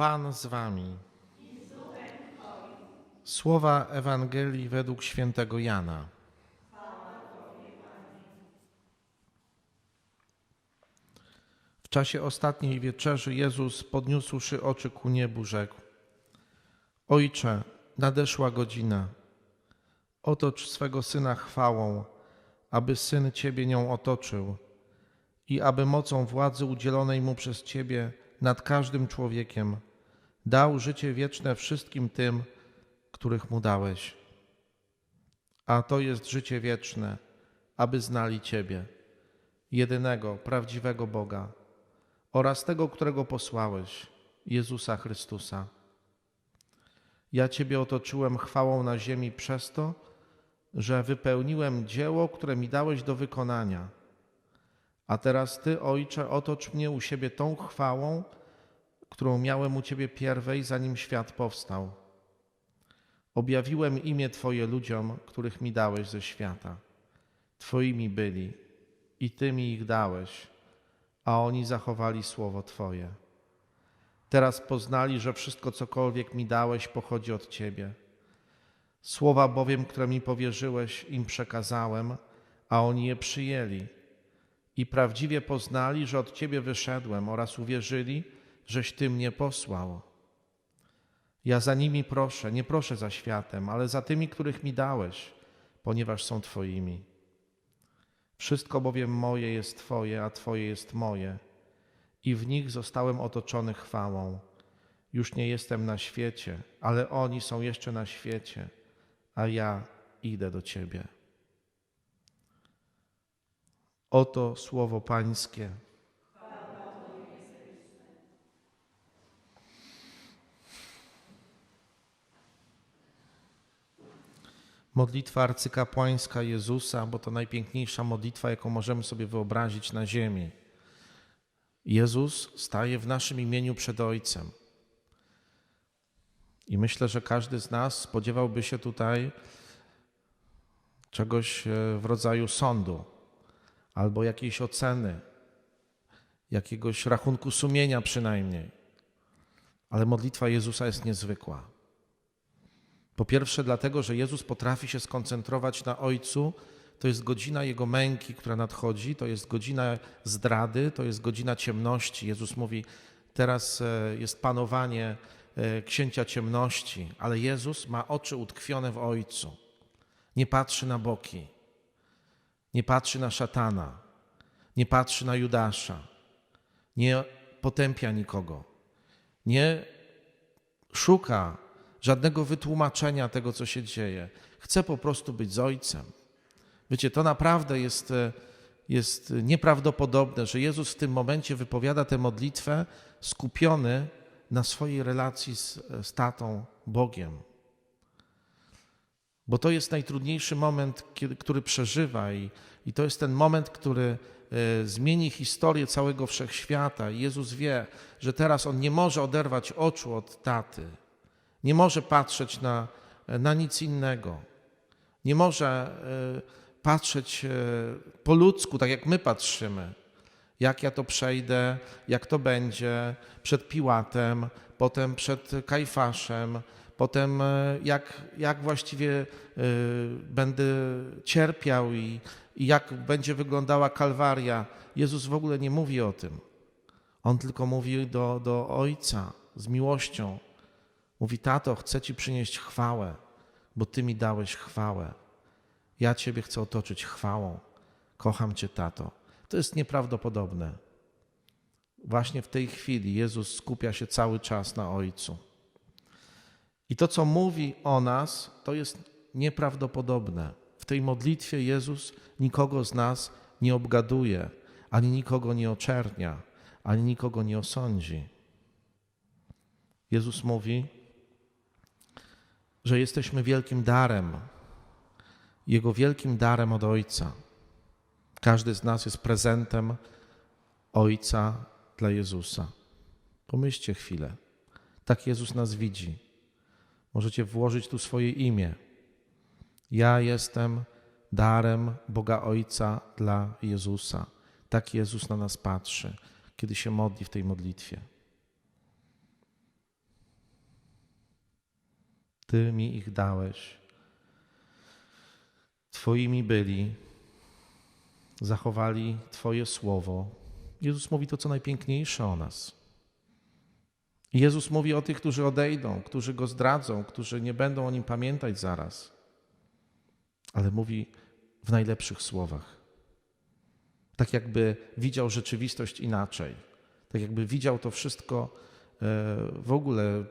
Pan z wami. Słowa Ewangelii według świętego Jana. W czasie ostatniej wieczerzy Jezus, podniósłszy oczy ku niebu, rzekł: Ojcze, nadeszła godzina. Otocz swego syna chwałą, aby syn ciebie nią otoczył i aby mocą władzy udzielonej mu przez ciebie nad każdym człowiekiem dał życie wieczne wszystkim tym, których mu dałeś. A to jest życie wieczne, aby znali Ciebie, jedynego, prawdziwego Boga oraz tego, którego posłałeś, Jezusa Chrystusa. Ja Ciebie otoczyłem chwałą na ziemi przez to, że wypełniłem dzieło, które mi dałeś do wykonania. A teraz Ty, Ojcze, otocz mnie u siebie tą chwałą, którą miałem u Ciebie pierwej, zanim świat powstał. Objawiłem imię Twoje ludziom, których mi dałeś ze świata. Twoimi byli i Ty mi ich dałeś, a oni zachowali słowo Twoje. Teraz poznali, że wszystko, cokolwiek mi dałeś, pochodzi od Ciebie. Słowa bowiem, które mi powierzyłeś, im przekazałem, a oni je przyjęli. I prawdziwie poznali, że od Ciebie wyszedłem oraz uwierzyli, żeś Ty mnie posłał. Ja za nimi proszę, nie proszę za światem, ale za tymi, których mi dałeś, ponieważ są Twoimi. Wszystko bowiem moje jest Twoje, a Twoje jest moje, i w nich zostałem otoczony chwałą. Już nie jestem na świecie, ale oni są jeszcze na świecie, a ja idę do Ciebie. Oto słowo Pańskie. Modlitwa arcykapłańska Jezusa, bo to najpiękniejsza modlitwa, jaką możemy sobie wyobrazić na ziemi. Jezus staje w naszym imieniu przed Ojcem. I myślę, że każdy z nas spodziewałby się tutaj czegoś e, w rodzaju sądu albo jakiejś oceny, jakiegoś rachunku sumienia przynajmniej. Ale modlitwa Jezusa jest niezwykła. Po pierwsze, dlatego, że Jezus potrafi się skoncentrować na Ojcu. To jest godzina Jego męki, która nadchodzi, to jest godzina zdrady, to jest godzina ciemności. Jezus mówi, teraz e, jest panowanie e, księcia ciemności, ale Jezus ma oczy utkwione w Ojcu. Nie patrzy na boki, nie patrzy na szatana, nie patrzy na Judasza, nie potępia nikogo, nie szuka żadnego wytłumaczenia tego, co się dzieje. Chcę po prostu być z Ojcem. Wiecie, to naprawdę jest, jest nieprawdopodobne, że Jezus w tym momencie wypowiada tę modlitwę skupiony na swojej relacji z, z Tatą, Bogiem. Bo to jest najtrudniejszy moment, kiedy, który przeżywa, i, i to jest ten moment, który e, zmieni historię całego wszechświata. Jezus wie, że teraz on nie może oderwać oczu od taty, nie może patrzeć na, na nic innego, nie może e, patrzeć e, po ludzku, tak jak my patrzymy. Jak ja to przejdę, jak to będzie przed Piłatem, potem przed Kajfaszem, potem e, jak, jak właściwie będę cierpiał i, i jak będzie wyglądała Kalwaria. Jezus w ogóle nie mówi o tym. On tylko mówi do, do Ojca z miłością. Mówi: Tato, chcę Ci przynieść chwałę, bo Ty mi dałeś chwałę. Ja Ciebie chcę otoczyć chwałą. Kocham Cię, tato. To jest nieprawdopodobne. Właśnie w tej chwili Jezus skupia się cały czas na Ojcu. I to, co mówi o nas, to jest nieprawdopodobne. W tej modlitwie Jezus nikogo z nas nie obgaduje, ani nikogo nie oczernia, ani nikogo nie osądzi. Jezus mówi, że jesteśmy wielkim darem, Jego wielkim darem od Ojca. Każdy z nas jest prezentem Ojca dla Jezusa. Pomyślcie chwilę. Tak Jezus nas widzi. Możecie włożyć tu swoje imię. Ja jestem darem Boga Ojca dla Jezusa. Tak Jezus na nas patrzy, kiedy się modli w tej modlitwie. Ty mi ich dałeś. Twoimi byli, zachowali Twoje słowo. Jezus mówi to, co najpiękniejsze o nas. Jezus mówi o tych, którzy odejdą, którzy go zdradzą, którzy nie będą o nim pamiętać zaraz. Ale mówi w najlepszych słowach. Tak jakby widział rzeczywistość inaczej. Tak jakby widział to wszystko e, w ogóle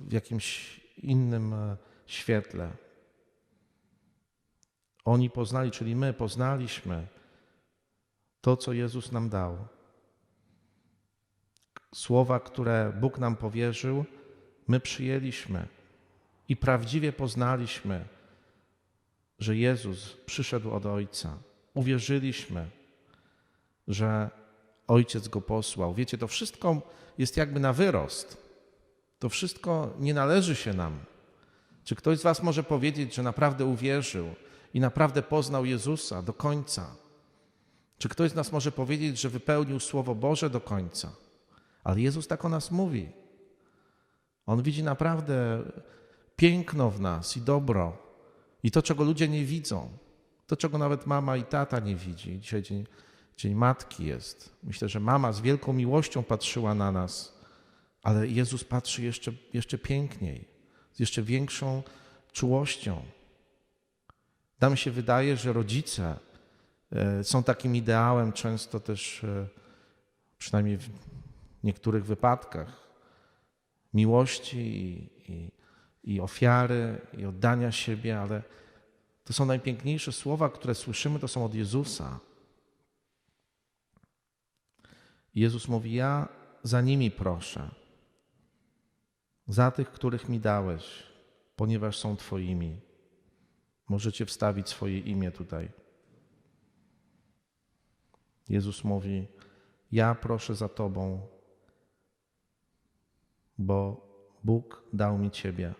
w jakimś innym e, świetle. Oni poznali, czyli my poznaliśmy to, co Jezus nam dał. Słowa, które Bóg nam powierzył, my przyjęliśmy i prawdziwie poznaliśmy, że Jezus przyszedł od Ojca. Uwierzyliśmy, że Ojciec go posłał. Wiecie, to wszystko jest jakby na wyrost. To wszystko nie należy się nam. Czy ktoś z Was może powiedzieć, że naprawdę uwierzył i naprawdę poznał Jezusa do końca? Czy ktoś z nas może powiedzieć, że wypełnił Słowo Boże do końca? Ale Jezus tak o nas mówi. On widzi naprawdę piękno w nas i dobro. I to, czego ludzie nie widzą. To, czego nawet mama i tata nie widzi. Dzisiaj dzień, dzień matki jest. Myślę, że mama z wielką miłością patrzyła na nas, ale Jezus patrzy jeszcze, jeszcze piękniej, z jeszcze większą czułością. Nam się wydaje, że rodzice e, są takim ideałem, często też, e, przynajmniej w niektórych wypadkach, miłości i, i, i ofiary, i oddania siebie, ale to są najpiękniejsze słowa, które słyszymy, to są od Jezusa. Jezus mówi: Ja za nimi proszę, za tych, których mi dałeś, ponieważ są Twoimi. Możecie wstawić swoje imię tutaj. Jezus mówi: Ja proszę za Tobą, bo Bóg dał mi Ciebie,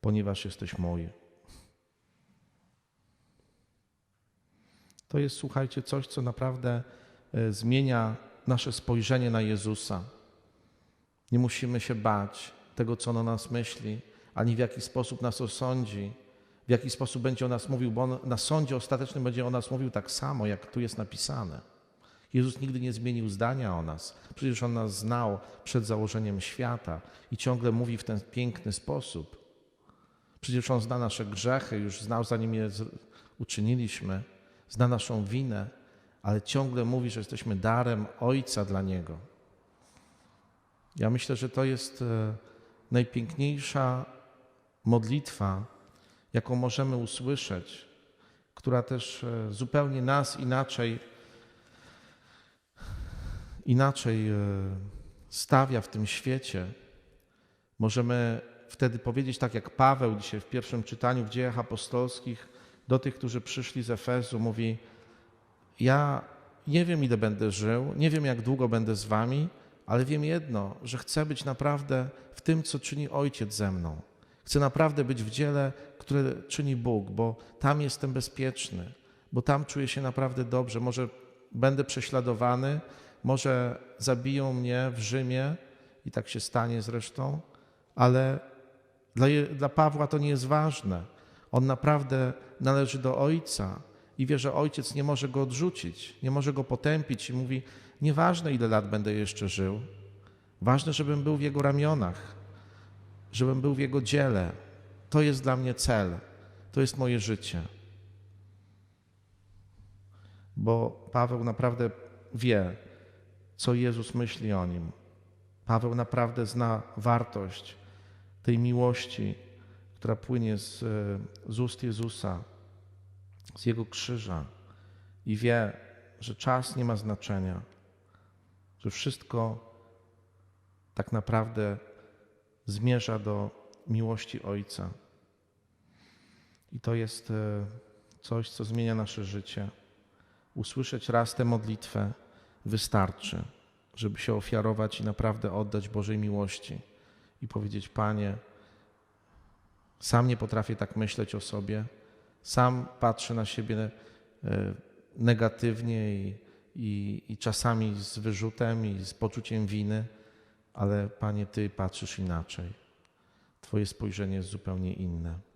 ponieważ jesteś mój. To jest, słuchajcie, coś, co naprawdę e, zmienia nasze spojrzenie na Jezusa. Nie musimy się bać tego, co On o nas myśli, ani w jaki sposób nas osądzi, w jaki sposób będzie o nas mówił, bo on na sądzie ostatecznym będzie o nas mówił tak samo, jak tu jest napisane. Jezus nigdy nie zmienił zdania o nas. Przecież On nas znał przed założeniem świata i ciągle mówi w ten piękny sposób. Przecież On zna nasze grzechy, już znał zanim je uczyniliśmy, zna naszą winę, ale ciągle mówi, że jesteśmy darem Ojca dla Niego. Ja myślę, że to jest e, najpiękniejsza modlitwa, jaką możemy usłyszeć, która też e, zupełnie nas inaczej, inaczej e, stawia w tym świecie. Możemy wtedy powiedzieć, tak jak Paweł dzisiaj w pierwszym czytaniu w dziejach apostolskich, do tych, którzy przyszli z Efezu, mówi: Ja nie wiem, ile będę żył, nie wiem, jak długo będę z Wami, ale wiem jedno, że chcę być naprawdę w tym, co czyni Ojciec ze mną. Chcę naprawdę być w dziele, które czyni Bóg, bo tam jestem bezpieczny, bo tam czuję się naprawdę dobrze. Może będę prześladowany, może zabiją mnie w Rzymie i tak się stanie zresztą, ale dla, dla Pawła to nie jest ważne. On naprawdę należy do Ojca i wie, że Ojciec nie może go odrzucić, nie może go potępić i mówi: Nieważne, ile lat będę jeszcze żył, ważne, żebym był w Jego ramionach, żebym był w Jego dziele. To jest dla mnie cel, to jest moje życie. Bo Paweł naprawdę wie, co Jezus myśli o nim. Paweł naprawdę zna wartość tej miłości, która płynie z, z ust Jezusa, z Jego krzyża i wie, że czas nie ma znaczenia, że wszystko tak naprawdę zmierza do miłości Ojca. I to jest e, coś, co zmienia nasze życie. Usłyszeć raz tę modlitwę wystarczy, żeby się ofiarować i naprawdę oddać Bożej miłości i powiedzieć: Panie, sam nie potrafię tak myśleć o sobie, sam patrzę na siebie e, negatywnie i, i, i czasami z wyrzutem i z poczuciem winy, ale Panie, Ty patrzysz inaczej. Twoje spojrzenie jest zupełnie inne.